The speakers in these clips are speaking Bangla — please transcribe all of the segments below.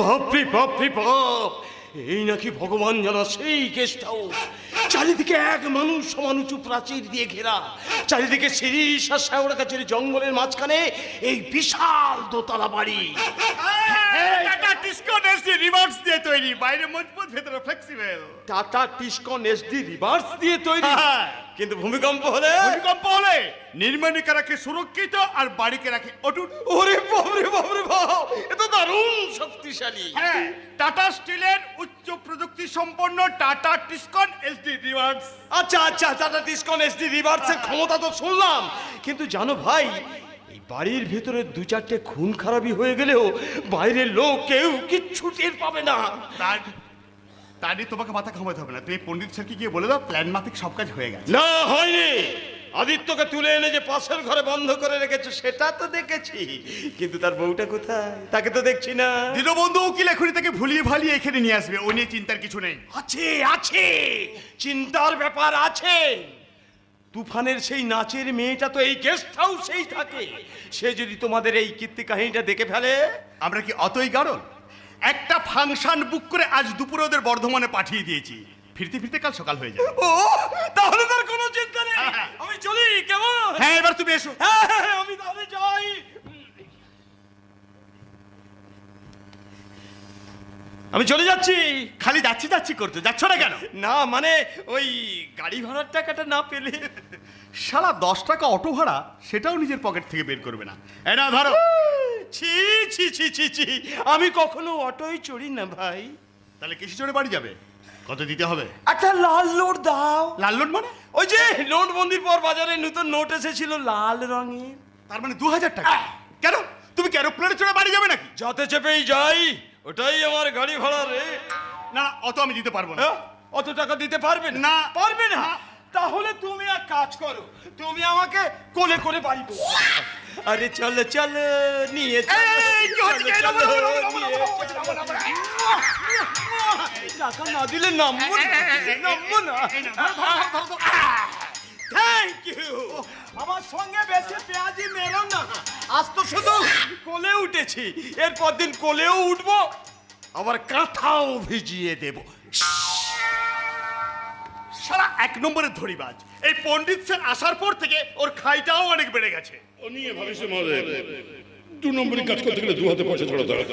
বাপরে বাপরে, বাপ। এই নাকি ভগবান জানা সেই গেস্ট হাউস চারিদিকে এক মানুষ, সমান উঁচু প্রাচীর দিয়ে ঘেরা। চারিদিকে শিরিষ আর শ্যাওড়া গাছের জঙ্গলের মাঝখানে এই বিশাল দোতলা বাড়ি। টাটা ডিসকন এসডি রিভার্স দিয়ে তৈরি। বাইরে মজবুত ভেতরে flexible Tata Tiscon SD rebars দিয়ে তৈরি। হ্যাঁ। কিন্তু ভূমিকম্প হলে? ভূমিকম্প হলে নির্মাণিকা রাখে সুরক্ষিত আর বাড়িকে রাখে অটুট। ওরে বাপরে বাপরে বাপ এ তো দারুণ শক্তিশালী। হ্যাঁ টাটা স্টিলের উচ্চ প্রযুক্তি সম্পন্ন টাটা টিসকন এসডি রিভার্স আচ্ছা আচ্ছা টাটা টিসকন এসডি রিভার্সের ক্ষমতা তো শুনলাম। কিন্তু জানো ভাই এই বাড়ির ভেতরে দু চারটে খুন খারাপি হয়ে গেলেও বাইরের লোক কেউ কিচ্ছু টের পাবে না। তার তার নিয়ে তোমাকে মাথা ঘামাতে হবে না। তুমি পণ্ডিত স্যারকে গিয়ে বলে দাও প্ল্যান মাফিক সব কাজ হয়ে গেছে। না হয়নি। আদিত্যকে তুলে এনে যে পাশের ঘরে বন্ধ করে রেখেছে সেটা তো দেখেছি। কিন্তু তার বউটা কোথায়? তাকে তো দেখছি না। দীনবন্ধু উকিল এখনই তাকে ভুলিয়ে ভালিয়ে এখানে নিয়ে আসবে। ওই নিয়ে চিন্তার কিছু নেই। আছে আছে। চিন্তার ব্যাপার আছে। তুফানের সেই নাচের মেয়েটা তো এই গেস্ট হাউসেই থাকে। সে যদি তোমাদের এই কীর্তি কাহিনীটা দেখে ফেলে আমরা কি অতই গাড়ল একটা ফাংশন বুক করে আজ দুপুরে ওদের বর্ধমানে পাঠিয়ে দিয়েছি। ফিরতে ফিরতে কাল সকাল হয়ে যাবে। ও তাহলে তার কোনো চিন্তা নেই। আমি চলি কেমন? হ্যাঁ এবার তুমি এসো। হ্যাঁ, হ্যাঁ, আমি তাহলে যাই। আমি চলে যাচ্ছি। খালি যাচ্ছি যাচ্ছি করতে। যাচ্ছ না কেন? না মানে ওই গাড়ি ভাড়ার টাকাটা না পেলে সারা দশ টাকা অটো ভাড়া সেটাও নিজের পকেট থেকে বের করবে না। না ধরো। ছি ছি ছি ছি ছি। আমি কখনো অটোয় চড়ি না ভাই। তাহলে কিসে চড়ে বাড়ি যাবে? কত দিতে হবে? একটা লাল নোট দাও। লাল নোট মানে? ওই যে নোটবন্দির পর বাজারে নতুন নোট এসেছিল লাল রঙের। তার মানে দু হাজার টাকা কেন? তুমি কি এরোপ্লেনে চড়ে বাড়ি যাবে নাকি? যাতে চেপেই যাই ওটাই আমার গাড়ি ভাড়া রে না অত আমি দিতে পারব না হ্যাঁ? অত টাকা দিতে পারবে না। পারবে না তাহলে তুমি এক কাজ করো তুমি আমাকে কোলে করে বাড়ি। আরে চলো চলো নিয়ে। টাকা না দিলে নামবো না নামবো না থ্যাংক ইউ আমার সঙ্গে বেশি পেঁয়াজি মেরো না। আজ তো শুধু কোলে উঠেছি। এরপর দিন কোলেও উঠবো আবার কাঁথাও ভিজিয়ে দেবো। সারা এক নম্বরের ধরিবাজ। এই পণ্ডিত স্যার আসার পর থেকে ওর খাইটাও অনেক বেড়ে গেছে। ও নিয়ে ভাবিস মহোদয় দু নম্বরই কাজ করতে গেলে দু হাতে পয়সা ছড়াতে হবে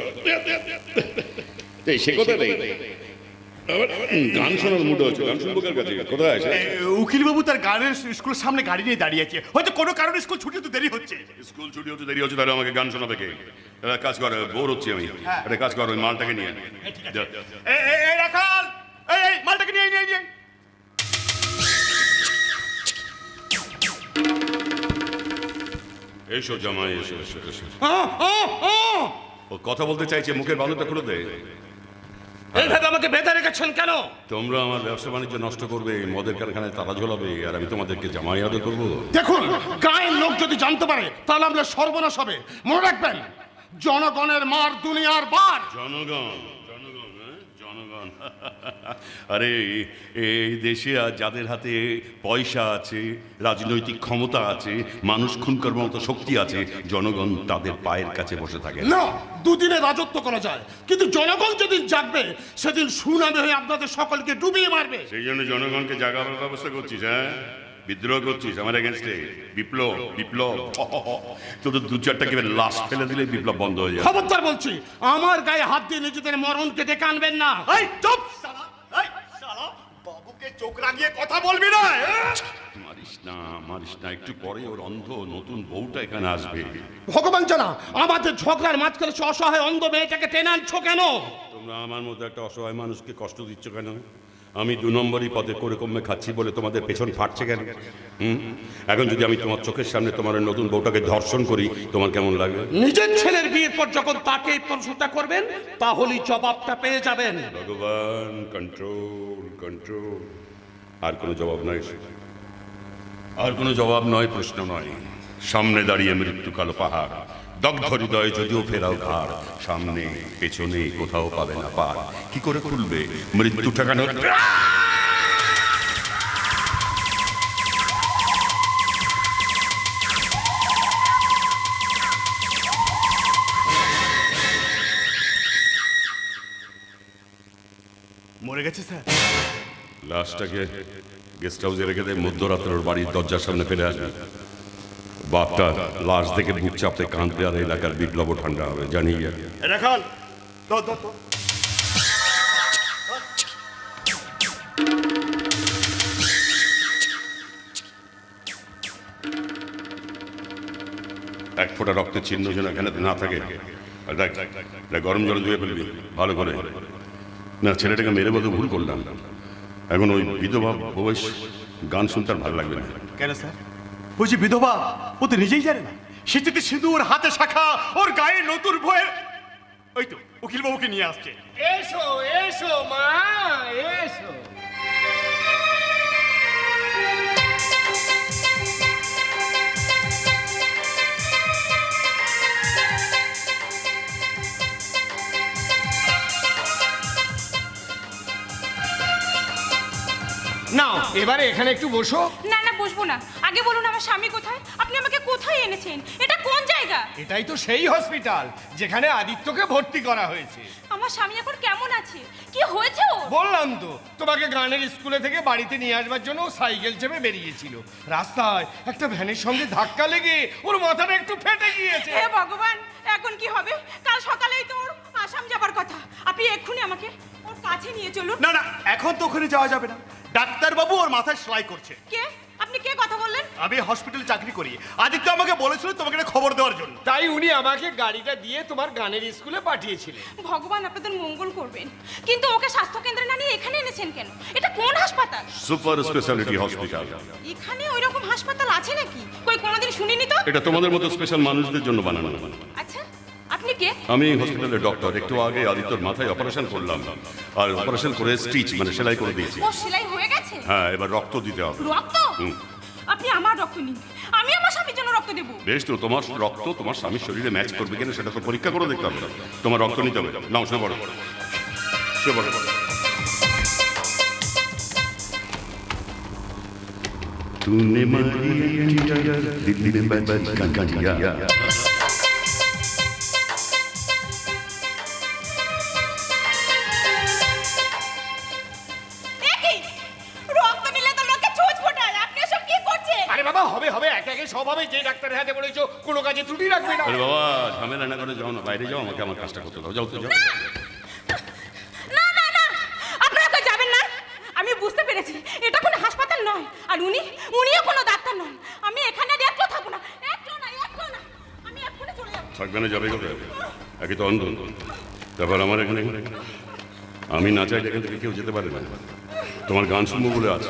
এই সে কথা নেই। আবার গান শোনার মুড হচ্ছে গান শুনব কার কাছে? কোথায় আছে? তার গানের স্কুলের সামনে গাড়ি নিয়ে দাঁড়িয়ে আছে। হয়তো কোনো কারণে স্কুল ছুটি তো দেরি হচ্ছে। স্কুল ছুটি দেরি হচ্ছে তাহলে আমাকে গান শোনাবে কে? একটা কাজ কর বোর হচ্ছি আমি। একটা কাজ কর ওই মালটাকে নিয়ে এই, এই, রাখাল! এই এই মালটাকে নিয়ে নিয়ে নিয়ে এসো জামাই এসো এসো এসো। ও কথা বলতে চাইছে মুখের বাঁধনটা খুলে দে। এইভাবে আমাকে বেঁধে রেখেছেন কেন? তোমরা আমার ব্যবসা বাণিজ্য নষ্ট করবে মদের কারখানায় তালা ঝোলাবে আর আমি তোমাদেরকে জামাই আদর করব। দেখুন গায়ের লোক যদি জানতে পারে তাহলে আমরা সর্বনাশ হবে। মনে রাখবেন জনগণের মার দুনিয়ার বার। জনগণ? জনগণ আরে এই দেশে আর যাদের হাতে পয়সা আছে রাজনৈতিক ক্ষমতা আছে মানুষ খুন করবার মতো শক্তি আছে জনগণ তাদের পায়ের কাছে বসে থাকে। না দুদিনে রাজত্ব করা যায়। কিন্তু জনগণ যেদিন জাগবে সেদিন সুনামে হয়ে আপনাদের সকলকে ডুবিয়ে মারবে। সেই জন্য জনগণকে জাগাবার ব্যবস্থা করছিস হ্যাঁ? বিদ্রোহ করছিস আমার এগেনস্টে বিপ্লব বিপ্লব। তোদের দু চারটা কেবে লাশ ফেলে দিলে বিপ্লব বন্ধ হয়ে যাবে। খবরদার বলছি আমার গায়ে হাত দিয়ে নিজেদের মরণকে ডেকে আনবেন না। এই চুপ শালা এই শালা বাবুকে চোখ রাঙিয়ে কথা বলবি না? মারিস না মারিস না একটু পরে ওর অন্ধ নতুন বউটা এখানে আসবে। ভগবান জানা আমাদের ঝগড়ার মাঝখানে সে অসহায় অন্ধ মেয়েটাকে টেনে আনছো কেন? তোমরা আমার মতো একটা অসহায় মানুষকে কষ্ট দিচ্ছ কেন? আমি দু নম্বরই পদে করে কমে খাচ্ছি বলে তোমাদের পেছন ফাটছে কেন? হুম? এখন যদি আমি তোমার চোখের সামনে তোমার নতুন বউটাকে ধর্ষণ করি তোমার কেমন লাগবে? নিজের ছেলের বিয়ের পর যখন তাকে প্রশ্নটা করবেন তাহলেই জবাবটা পেয়ে যাবেন। ভগবান কন্ট্রোল কন্ট্রোল আর কোনো জবাব নয় আর কোনো জবাব নয় প্রশ্ন নয়। সামনে দাঁড়িয়ে মৃত্যু কালো পাহাড়। দগ্ধ হৃদয় যদিও ফেরাও ঘাড় সামনে পেছনে কোথাও পাবে না পার। কি করে খুলবে? মৃত্যু ঠেকানো মরে গেছে স্যার। লাশটাকে গেস্ট হাউসে রেখে দেয় মধ্যরাত্রে ওর বাড়ির দরজার সামনে ফেলে আসবে। বাপটা লাশ দেখে বুক চাপতে কাঁদতে আর এলাকার বিপ্লব ঠান্ডা হবে জানি রাখাল দাও। এক ফোঁটা রক্তের চিহ্ন যেন এখানে না থাকে। গরম জলে ধুয়ে ফেলবি ভালো করে। না ছেলেটাকে মেরে মতো ভুল করলাম। এখন ওই বিধবা বয়স গান শুনতে আর ভালো লাগবে না। কেন স্যার? ওই যে বিধবা ও তো নিজেই জানে না। শীতেতে সিঁদুর হাতে শাখা ওর গায়ে নতুন ভয়ে ওই তো উকিল বাবুকে নিয়ে আসছে। এসো এসো মা এসো। নাও এবারে এখানে একটু বসো। না না বসবো না। আগে বলুন আমার স্বামী কোথায়? আপনি আমাকে কোথায় এনেছেন? এটা কোন জায়গা? এটাই তো সেই হসপিটাল যেখানে আদিত্যকে ভর্তি করা হয়েছে। আমার স্বামী এখন কেমন আছে? কি হয়েছে ওর? বললাম তো তোমাকে গানের স্কুলে থেকে বাড়িতে নিয়ে আসবার জন্য ও সাইকেল চেপে বেরিয়েছিল। রাস্তায় একটা ভ্যানের সঙ্গে ধাক্কা লেগে ওর মাথাটা একটু ফেটে গিয়েছে। হে ভগবান এখন কি হবে? কাল সকালেই তো ওর আসাম যাবার কথা। আপনি এক্ষুনি আমাকে ওর কাছে নিয়ে চলুন। না না এখন তো ওখানে যাওয়া যাবে না। ডাক্তার বাবু ওর মাথায় সেলাই করছে। কে? আপনি কে কথা বললেন? আমি হসপিটালে চাকরি করি। আদিত্য আমাকে বলেছিল তোমাকে একটা খবর দেওয়ার জন্য। তাই উনি আমাকে গাড়িটা দিয়ে তোমার গানের স্কুলে পাঠিয়েছিলেন। ভগবান আপনাদের মঙ্গল করবেন। কিন্তু ওকে স্বাস্থ্য কেন্দ্রে না নিয়ে এখানে এনেছেন কেন? এটা কোন হাসপাতাল? সুপার স্পেশালিটি হসপিটাল এখানে ওই রকম হাসপাতাল আছে নাকি? কই কোনোদিন শুনিনি তো? এটা তোমাদের মতো স্পেশাল মানুষদের জন্য বানানো। আচ্ছা আপনি কে? আমি হসপিটালের ডক্টর একটু আগে আদিত্যর মাথায় অপারেশন করলাম। আর অপারেশন করে স্টিচ মানে সেলাই করে দিয়েছি। ও সেলাই হয়ে গেছে? হ্যাঁ এবার রক্ত দিতে হবে। রক্ত। আপনি আমার রক্ত নিন আমি আমার স্বামীর জন্য রক্ত দেবো বেশ তো তোমার রক্ত তোমার স্বামীর শরীরে ম্যাচ করবে কিনা সেটা তো পরীক্ষা করে দেখতে হবে তোমার রক্ত নিতে হবে নাও সে বড় সে বড় तूने मारी दिल में बच गया ত্রুটি রাখবে না। আরে বাবা ঝামেলা না করে যাও না বাইরে যাও আমাকে আমার কাজটা করতে দাও যাও তো যাও না! না না আপনারা তো যাবেন না। আমি বুঝতে পেরেছি এটা কোনো হাসপাতাল নয় আর উনি উনিও কোনো ডাক্তার নন। আমি এখানে আর একটু থাকব না একটু না একটু না আমি এক্ষুনি চলে যাব। থাকবে না যাবে কোথায়? একে তো অন্ধ তারপর আমার এখানে। আমি না চাইলে এখান থেকে কেউ যেতে পারে না। তোমার গান শুনব বলে আছে।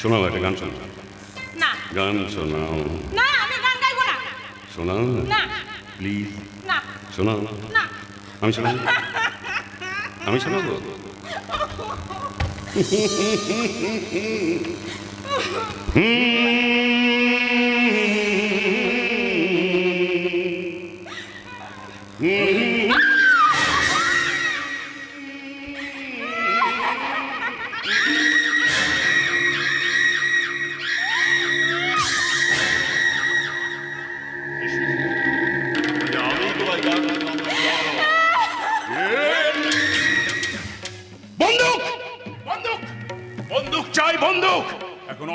শোনাও একটা গান শোনাও। না। গান শোনাও। না না শোনাও না। প্লিজ। না। শোনাও না। আমি শোনাবো? আমি শোনাবো? বন্দুক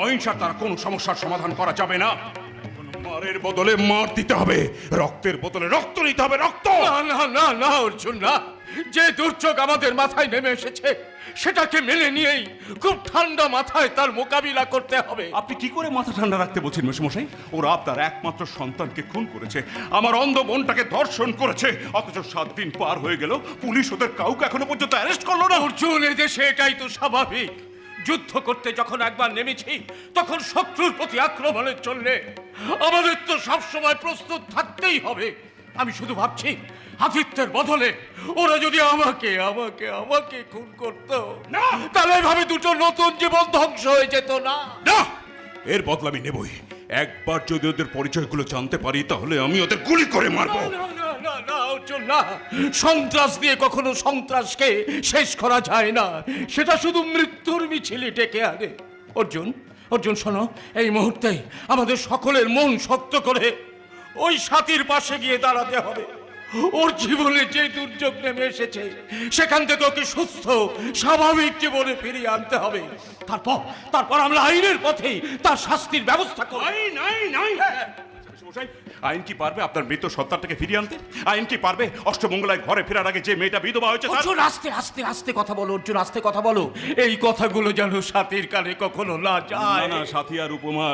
অহিংসার দ্বারা কোনো সমস্যার সমাধান করা যাবে না। মারের বদলে মার দিতে হবে রক্তের বদলে রক্ত নিতে হবে রক্ত! না না না না অর্জুন না। যে দুর্যোগ আমাদের মাথায় নেমে এসেছে সেটাকে মেনে নিয়েই খুব ঠান্ডা মাথায় তার মোকাবিলা করতে হবে। আপনি কি করে মাথা ঠান্ডা রাখতে বলছেন মেশমশাই ওরা আপনার একমাত্র সন্তানকে খুন করেছে আমার অন্ধ বোনটাকে ধর্ষণ করেছে অথচ সাত দিন পার হয়ে গেল পুলিশ ওদের কাউকে এখনও পর্যন্ত অ্যারেস্ট করল না। অর্জুন এদেশে এটাই তো স্বাভাবিক। যুদ্ধ করতে যখন একবার নেমেছি তখন শত্রুর প্রতি আক্রমণের জন্য আমাদের তো সবসময় প্রস্তুত থাকতেই হবে। আমি শুধু ভাবছি আদিত্যের বদলে ওরা যদি আমাকে আমাকে আমাকে খুন করতো না! তাহলে এভাবে দুটো নতুন জীবন ধ্বংস হয়ে যেত না। না! এর বদলা আমি নেবই। একবার যদি ওদের পরিচয়গুলো জানতে পারি তাহলে আমি ওদের গুলি করে মারবো। না, না, না, না, সন্ত্রাস দিয়ে কখনো সন্ত্রাসকে শেষ করা যায় না। সেটা শুধু মৃত্যুর মিছিলে ডেকে আনে। অর্জুন অর্জুন শোনো এই মুহূর্তে আমাদের সকলের মন শক্ত করে ওই সাথীর পাশে গিয়ে দাঁড়াতে হবে। ওর জীবনে যে দুর্যোগ নেমে এসেছে সেখান থেকে ওকে সুস্থ স্বাভাবিক জীবনে ফিরিয়ে আনতে হবে। তারপর তারপর আমরা আইনের পথেই তার শাস্তির ব্যবস্থা নাই নাই নাই মশাই, আইন কি পারবে আপনার মৃত ফিরিয়ে আনতে? আইন কি পারবে অষ্টমঙ্গলায় ঘরে ফেরার আগে যে মেয়েটা বিধবা হয়েছে অর্জুন আস্তে আস্তে আস্তে কথা বলো অর্জুন আস্তে কথা বলো। এই কথাগুলো যেন সাথীর কানে কখনো না না যায়। না সাথী আর উপমা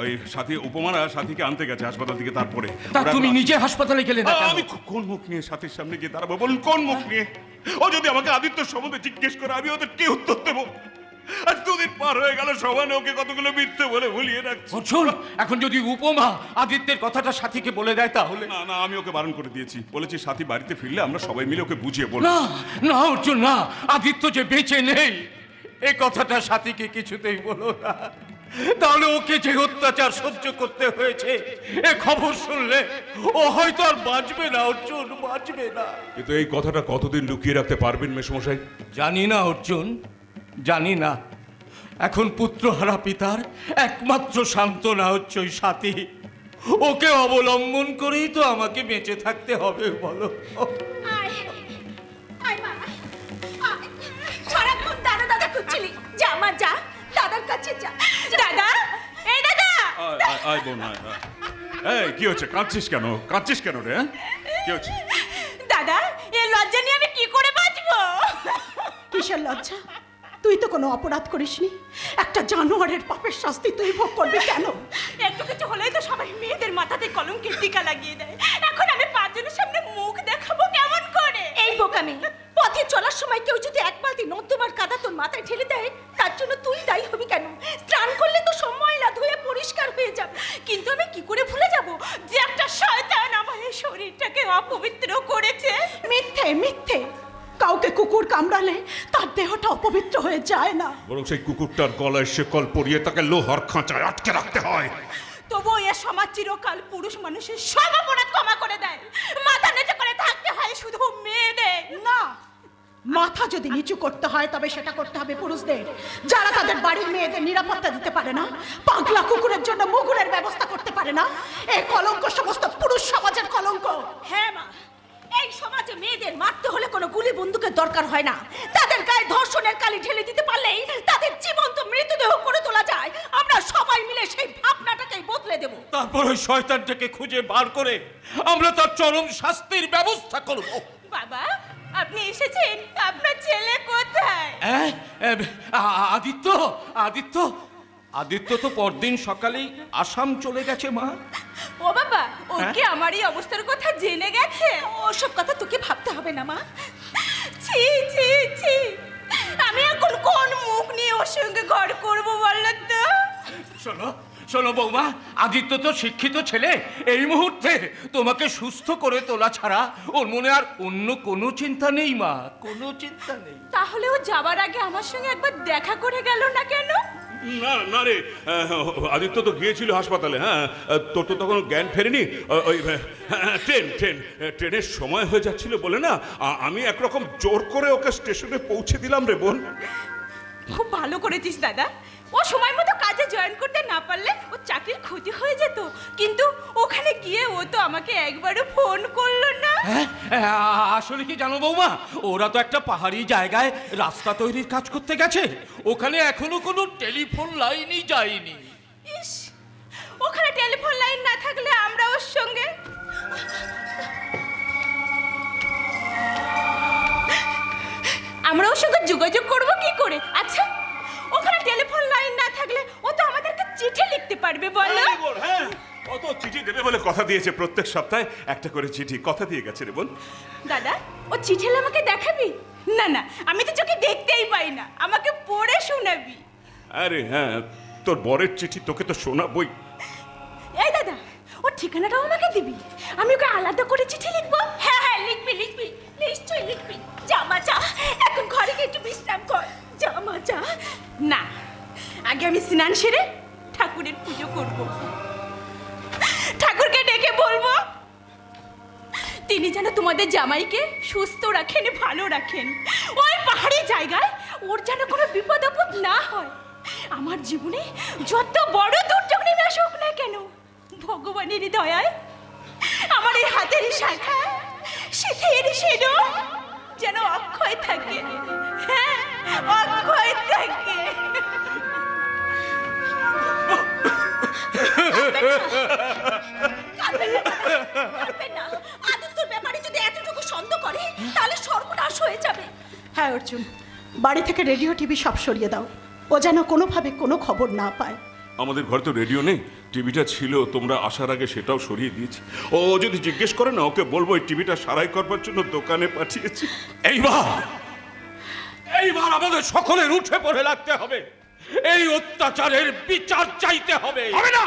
ওই সাথী উপমারা সাথীকে আনতে গেছে হাসপাতাল থেকে তারপরে। তুমি নিজে হাসপাতালে গেলে না আমি কোন মুখ নিয়ে সাথীর সামনে গিয়ে দাঁড়াবো? বলুন কোন মুখ নিয়ে? ও যদি আমাকে আদিত্য সম্বন্ধে জিজ্ঞেস করে আমি ওদের কি উত্তর দেবো? আজ দুদিন পার হয়ে গেল সবাই ওকে কতগুলো মিথ্যে বলে ভুলিয়ে রাখছে। অর্জুন এখন যদি উপমা আদিত্যের কথাটা সাথীকে বলে দেয় তাহলে? না না আমি ওকে বারণ করে দিয়েছি। বলেছি সাথী বাড়িতে ফিরলে আমরা সবাই মিলে ওকে বুঝিয়ে বলব। না না অর্জুন না আদিত্য যে বেঁচে নেই এ কথাটা সাথীকে কিছুতেই বলো না। তাহলে ওকে যে অত্যাচার সহ্য করতে হয়েছে এ খবর শুনলে ও হয়তো আর বাঁচবে না অর্জুন বাঁচবে না। কিন্তু এই কথাটা কতদিন লুকিয়ে রাখতে পারবেন মেসমশাই? জানি না অর্জুন। জানি না। এখন পুত্রহারা পিতার একমাত্র সান্ত্বনা হচ্ছে ওই সাথী। ওকে অবলম্বন করেই তো আমাকে বেঁচে থাকতে হবে বলো। আয় আয় মা আয়। সারাক্ষণ দাদা দাদা করছিলি যা মা যা। দাদার কাছে যা। দাদা এই দাদা। আয়, আয়, আয় বোন আয়, আয়। এই কি হচ্ছে? কাঁদছিস কেন? কাঁদছিস কেন রে হ্যাঁ? কি হচ্ছে? দাদা এই লজ্জা নিয়ে আমি কি করে বাঁচবো? কিসের লজ্জা? তুই তো কোনো অপরাধ করিসনি। একটা জানোয়ারের পাপের শাস্তি তুই ভোগ করবি কেন? একটু কিছু হলেই তো সবাই মেয়েদের মাথাতে কলঙ্কের টিকা লাগিয়ে দেয়। এখন আমি পাঁচজনের সামনে মুখ দেখাবো কেমন করে? এই বোকামি পথে চলার সময় কেউ যদি এক বালতি নর্দমার কাদা তোর মাথায় ঠেলে দেয় তার জন্য তুই দায়ী হবি কেন? স্নান করলে তো সব ময়লা ধুয়ে পরিষ্কার হয়ে যাবে। কিন্তু আমি কি করে ভুলে যাব যে একটা শয়তান আমার শরীরটাকে অপবিত্র করেছে? মিথ্যে মিথ্যে। কাউকে কুকুর কামড়ালে তার দেহটা অপবিত্র হয়ে যায় না। বরং সেই কুকুরটার গলায় শেকল পরিয়ে তাকে লোহার খাঁচায় আটকে রাখতে হয়। তবুও এ সমাজ চিরকাল পুরুষ মানুষের সব অপরাধ ক্ষমা করে দেয়। মাথা নিচু করে থাকতে হয় শুধু মেয়েদের। না। মাথা যদি নিচু করতে হয় তবে সেটা করতে হবে পুরুষদের। যারা তাদের বাড়ির মেয়েদের নিরাপত্তা দিতে পারে না পাগলা কুকুরের জন্য মুগুরের ব্যবস্থা করতে পারে না এই কলঙ্ক সমস্ত পুরুষ সমাজের কলঙ্ক। হ্যাঁ মা। এই সমাজে মেয়েদের মারতে হলে কোনো গুলি বন্দুকের দরকার হয় না। তাদের গায়ে ধর্ষণের কালি ঢেলে দিতে পারলেই তাদের জীবন্ত মৃতদেহ করে তোলা যায়। আমরা সবাই মিলে সেই ভাবনাটাকেই বদলে দেব। তারপর ওই শয়তানটাকে খুঁজে বার করে আমরা তার চরম শাস্তির ব্যবস্থা করব। বাবা আপনি এসেছেন। আপনার ছেলে কোথায়? আদিত্য আদিত্য আদিত্য তো পরদিন সকালেই আসাম চলে গেছে মা। ও বাবা ও কি আমার এই অবস্থার কথা জেনে গেছে? ওসব কথা তোকে ভাবতে হবে না মা। ছি ছি ছি। আমি এখন কোন মুখ নিয়ে ওর সঙ্গে ঘর করব বলো তো? শোনো শোনো বৌমা আদিত্য তো শিক্ষিত ছেলে। এই মুহূর্তে তোমাকে সুস্থ করে তোলা ছাড়া ওর মনে আর অন্য কোনো চিন্তা নেই মা। কোনো চিন্তা নেই। তাহলে ও যাবার আগে আমার সঙ্গে একবার দেখা করে গেল না কেন? না না রে আদিত্য তো গিয়েছিল হাসপাতালে হ্যাঁ? তোর তো তখন জ্ঞান ফেরেনি? ওই আহ, হ্যাঁ, ট্রেন ট্রেন ট্রেনের সময় হয়ে যাচ্ছিল বলে না? আমি একরকম জোর করে ওকে স্টেশনে পৌঁছে দিলাম রে বোন। খুব ভালো করেছিস দাদা। ও সময় মতো কাজে জয়েন করতে না পারলে ও চাকরির ক্ষতি হয়ে যেত। কিন্তু ওখানে গিয়ে ও তো আমাকে একবারও ফোন করল না। হ্যাঁ? আসলে কি জানো বৌমা? ওরা তো একটা পাহাড়ি জায়গায় রাস্তা তৈরির কাজ করতে গেছে। ওখানে এখনও কোনো টেলিফোন লাইনই যায়নি। ইস ওখানে টেলিফোন লাইন না থাকলে আমরা ওর সঙ্গে আমরা ওর সঙ্গে যোগাযোগ করব কি করে? আচ্ছা ওখানে টেলিফোন পারবে বলো? হ্যাঁ। কত চিঠি দেবে বলে কথা দিয়েছে প্রত্যেক সপ্তাহে? একটা করে চিঠি কথা দিয়ে গেছে রে বোন। দাদা ও চিঠি হলে আমাকে দেখাবি? না না আমি তো চোখে দেখতেই পাই না। আমাকে পড়ে শোনাবি। আরে হ্যাঁ তোর বরের চিঠি তোকে তো শোনাবই। এই দাদা ওর ঠিকানাটাও আমাকে দিবি? আমি ওকে আলাদা করে চিঠি লিখব? হ্যাঁ হ্যাঁ লিখবি লিখবি। নিশ্চয়ই লিখবি। জামা চা এখন ঘরে গিয়ে একটু বিশ্রাম কর। জামা চা না আগে আমি স্নান সেরে ঠাকুরের পুজো করব। ঠাকুরকে ডেকে বলব, তিনি যেন তোমাদের জামাইকে সুস্থ রাখেন, ভালো রাখেন। ওই পাহাড়ি জায়গায় ওর যেন কোনো বিপদ আপদ না হয়। আমার জীবনে যত বড় দুর্যোগ নেমে আসুক না কেন, ভগবানের দয়ায় আমার এই হাতের শাখা শীতের সেনো যেন অক্ষয় থাকে। হ্যাঁ অক্ষয় থাকে। আদিত্যর ব্যাপারে যদি এতটুকু সন্দেহ করে তাহলে সর্বনাশ হয়ে যাবে। হ্যাঁ অর্জুন বাড়ি থেকে রেডিও টিভি সব সরিয়ে দাও। ও যেন কোনোভাবে কোনো খবর না পায়। আমাদের ঘরে তো রেডিও নেই টিভিটা ছিল তোমরা আসার আগে সেটাও সরিয়ে দিয়েছি। ও যদি জিজ্ঞেস করে না ওকে বলব এই টিভিটা সারাই করবার জন্য দোকানে পাঠিয়েছি। এইবার এইবার আমাদের সকলের উঠে পড়ে লাগতে হবে। এই অত্যাচারের বিচার চাইতে হবে। হবে না!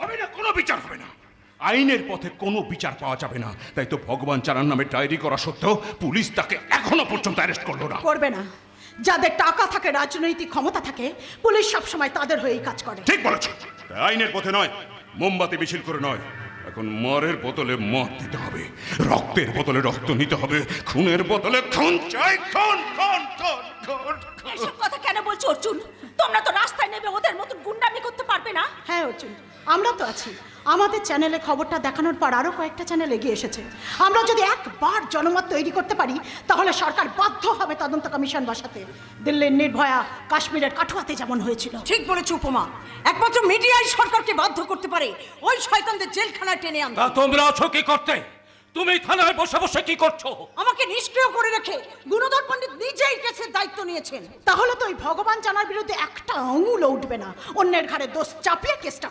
হবে না কোনো বিচার হবে না। আইনের পথে কোনো বিচার পাওয়া যাবে না। তাই তো ভগবান চারার নামে ডায়েরি করা সত্ত্বেও পুলিশ তাকে এখনও পর্যন্ত অ্যারেস্ট করল না। করবে না। যাদের টাকা থাকে রাজনৈতিক ক্ষমতা থাকে পুলিশ সবসময় তাদের হয়েই কাজ করে। ঠিক বলেছ। আইনের পথে নয় মোমবাতি মিছিল করে নয়। এখন মরের বোতলে মদ দিতে হবে রক্তের বোতলে রক্ত নিতে হবে খুনের বোতলে খুন চাই খুন খুন খুন খুন খুন। এসব কথা কেন বলছো অর্জুন? তোমরা তো রাস্তায় নেবে ওদের মতন গুন্ডামি করতে পারবে না। হ্যাঁ অর্জুন। আমরা তো আছি। আমাদের চ্যানেলে খবরটা দেখানোর পর আরও কয়েকটা চ্যানেল এগিয়ে এসেছে। আমরা যদি একবার জনমত তৈরি করতে পারি তাহলে সরকার বাধ্য হবে তদন্ত কমিশন বসাতে। দিল্লির নির্ভয়া কাশ্মীরের কাঠুয়াতে যেমন হয়েছিল। ঠিক বলেছ উপমা। একমাত্র মিডিয়াই সরকারকে বাধ্য করতে পারে। ওই শয়তানদের জেলখানায় টেনে আনতে। তোমরা আছো কি করতে? তুমি থানায় বসে বসে কি করছ? আমাকে নিষ্ক্রিয় করে রেখে গুণধর পণ্ডিত নিজেই কেসের দায়িত্ব নিয়েছেন। তাহলে তো ওই ভগবান জানার বিরুদ্ধে একটা আঙুলও উঠবে না। অন্যের ঘাড়ে দোষ চাপিয়ে কেসটা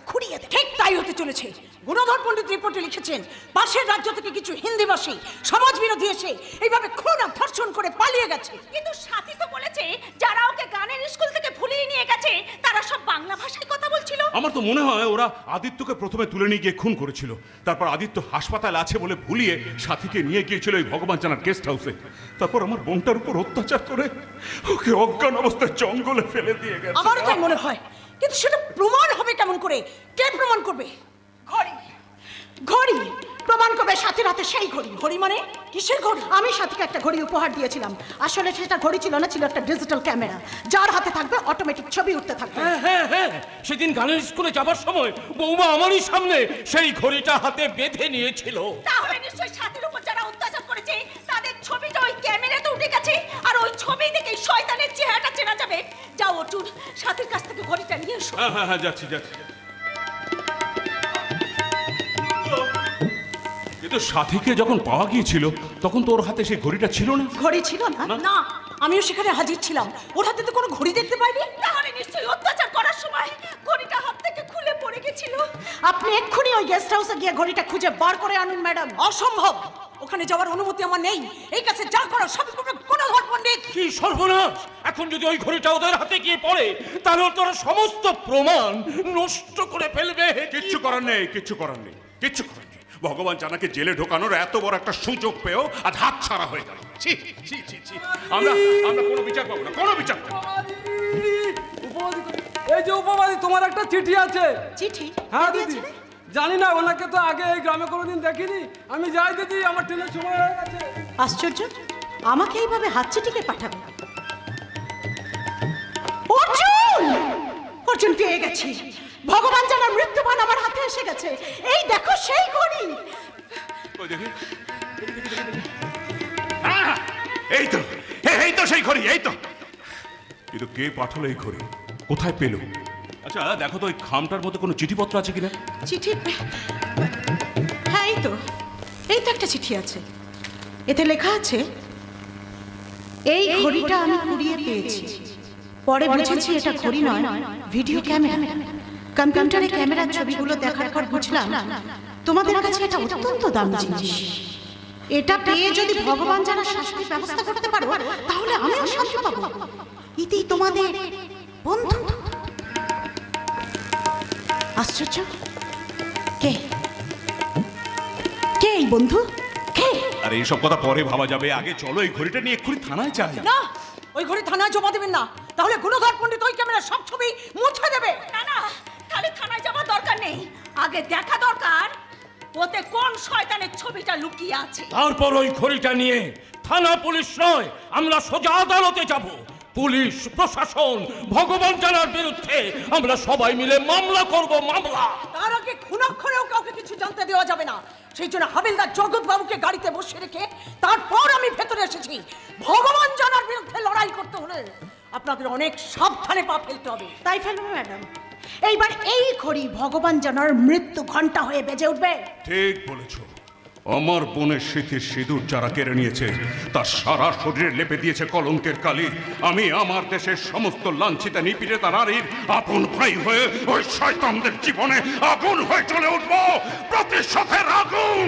চলেছে গুণধর পণ্ডিত রিপোর্টে লিখেছেন পাশের রাজ্য থেকে কিছু হিন্দিভাষী সমাজ বিরোধী এসে এইভাবে খুন আর ধর্ষণ করে পালিয়ে গেছে। কিন্তু সাথী তো বলেছে যারা ওকে গানের স্কুল থেকে ভুলিয়ে নিয়ে গেছে তারা সব বাংলা ভাষায় কথা বলছিল। আমার তো মনে হয় ওরা আদিত্যকে প্রথমে তুলে নিয়ে গিয়ে খুন করেছিল। তারপর আদিত্য হাসপাতাল আছে বলে ভুলিয়ে সাথীকে নিয়ে গিয়েছিল ওই ভগবান জানার গেস্ট হাউসে তারপর আমার বোনটার উপর অত্যাচার করে ওকে অজ্ঞান অবস্থায় জঙ্গলে ফেলে দিয়ে গেছে। আমারও তাই মনে হয়। কিন্তু সেটা প্রমাণ হবে কেমন করে? কে প্রমাণ করবে? ঘড়ি। ঘড়ি? প্রমাণ করবে সাথীর হাতে সেই ঘড়ি। ঘড়ি মানে কিসের ঘড়ি? আমি সাথীকে একটা ঘড়ি উপহার দিয়েছিলাম। আসলে সেটা ঘড়ি ছিল না ছিল একটা ডিজিটাল ক্যামেরা যার হাতে থাকবে অটোমেটিক ছবি উঠতে থাকবে। হ্যাঁ হ্যাঁ হ্যাঁ। সেদিন গানের স্কুলে যাবার সময় বৌমা আমারই সামনে সেই ঘড়িটা হাতে বেঁধে নিয়েছিল। তাহলে নিশ্চয়ই সাথীর উপর যারা অত্যাচার করেছে তাদের ছবিটা ওই ক্যামেরাতে উঠে গেছে আর ওই ছবি থেকে শয়তানের চেহারাটা চেনা যাবে। যাও অর্জুন সাথীর কাছ থেকে ঘড়িটা নিয়ে এসো। হ্যাঁ হ্যাঁ হ্যাঁ যাচ্ছি যাচ্ছি। কিন্তু সাথীকে যখন পাওয়া গিয়েছিল তখন তো ওর হাতে সেই ঘড়িটা ছিল না? ঘড়ি ছিল না? না। আমিও সেখানে হাজির ছিলাম। ওর হাতে তো কোনো ঘড়ি দেখতে পাইনি। তাহলে নিশ্চয়ই অত্যাচার করার সময় ঘড়িটা হাত থেকে খুলে পড়ে গেছিল। আপনি এক্ষুনি ওই গেস্ট হাউসে গিয়ে ঘড়িটা খুঁজে বার করে আনুন ম্যাডাম। অসম্ভব! ওখানে যাওয়ার অনুমতি আমার নেই। এই কাছে যা করার সবই করবে গুণধর পণ্ডিত। কি সর্বনাশ! এখন যদি ওই ঘড়িটা ওদের হাতে গিয়ে পড়ে তাহলে তোরা সমস্ত প্রমাণ নষ্ট করে ফেলবে। কিচ্ছু করার নেই কিচ্ছু করার নেই কিচ্ছু করার নেই। ভগবান জানাকে জেলে ঢোকানোর এত বড় একটা সুযোগ পেয়েও আজ হাত ছাড়া হয়ে গেল ছি ছি ছি ছি। আমরা আমরা কোনো বিচার পাবো না কোনো বিচার পাবো না। এই যে উপবাদী তোমার একটা চিঠি আছে। চিঠি? হ্যাঁ দিদি। জানি না ওনাকে তো আগে এই গ্রামে কোনোদিন দেখিনি। আমি যাই দিদি আমার ট্রেনের সময় হয়ে গেছে। আশ্চর্য আমাকে এইভাবে হাত চিঠিকে পাঠাবে অর্জুন! অর্জুন পেয়ে গেছি। ভগবান জানার মৃত্যুবান আমার হাতে এসে গেছে। এই দেখো সেই ঘড়ি! এই তো এই তো সেই ঘড়ি এই তো। কিন্তু কে পাঠালো এই ঘড়ি? কোথায় পেল? আচ্ছা দেখো তো ওই খামটার মধ্যে কোনো চিঠিপত্র আছে কিনা? চিঠি? হ্যাঁ এই তো। এই তো একটা চিঠি আছে। এতে লেখা আছে এই ঘড়িটা আমি কুড়িয়ে পেয়েছি। পরে বুঝেছি এটা ঘড়ি নয় ভিডিও ক্যামেরা কম্পিউটারে ক্যামেরার ছবিগুলো দেখার পর বুঝলাম তোমাদের কাছে এটা অত্যন্ত দামি জিনিস। এটা পেয়ে যদি ভগবান যারা শাস্তির ব্যবস্থা করতে পারো তাহলে আমিও শান্তি পাবো। ইতি তোমাদের বন্ধু। আশ্চর্য। কে? কে এই বন্ধু? কে? আর এইসব কথা পরে ভাবা যাবে। আগে চলো এই ঘড়িটা নিয়ে এক্ষুনি থানায় যাই। না ওই ঘড়ি থানায় জমা দেবেন না। তাহলে গুণধর পণ্ডিত ওই ক্যামেরা সব ছবি মুছে দেবে। না না। তাহলে থানায় যাওয়ার দরকার নেই। আগে দেখা দরকার ওতে কোন শয়তানের ছবিটা লুকিয়ে আছে। তারপর ওই ঘড়িটা নিয়ে থানা পুলিশ নয় আমরা সোজা আদালতে যাব। পুলিশ প্রশাসন ভগবান জানার বিরুদ্ধে আমরা সবাই মিলে মামলা করব মামলা। তার আগে খুনাক্ষরেও কাউকে কিছু জানতে দেওয়া যাবে না। সেই জন্য হাবিলদার জগৎ বাবুকে গাড়িতে বসে রেখে তারপর আমি ভেতরে এসেছি। ভগবান জানার বিরুদ্ধে লড়াই করতে হলে আপনাদের অনেক সাবধানে পা ফেলতে হবে। তাই ফেলব ম্যাডাম। এইবার এই ঘড়ি ভগবান জানার মৃত্যু ঘণ্টা হয়ে বেজে উঠবে। ঠিক বলেছ। আমার বোনের স্মৃতির সিঁদুর যারা কেড়ে নিয়েছে, তার সারা শরীরে লেপে দিয়েছে কলঙ্কের কালি। আমি আমার দেশের সমস্ত লাঞ্ছিতা নিপীড়িতা নারীর আপন ভাই হয়ে ওই শয়তানদের জীবনে আগুন হয়ে চলে উঠবো। প্রতিশোধের আগুন!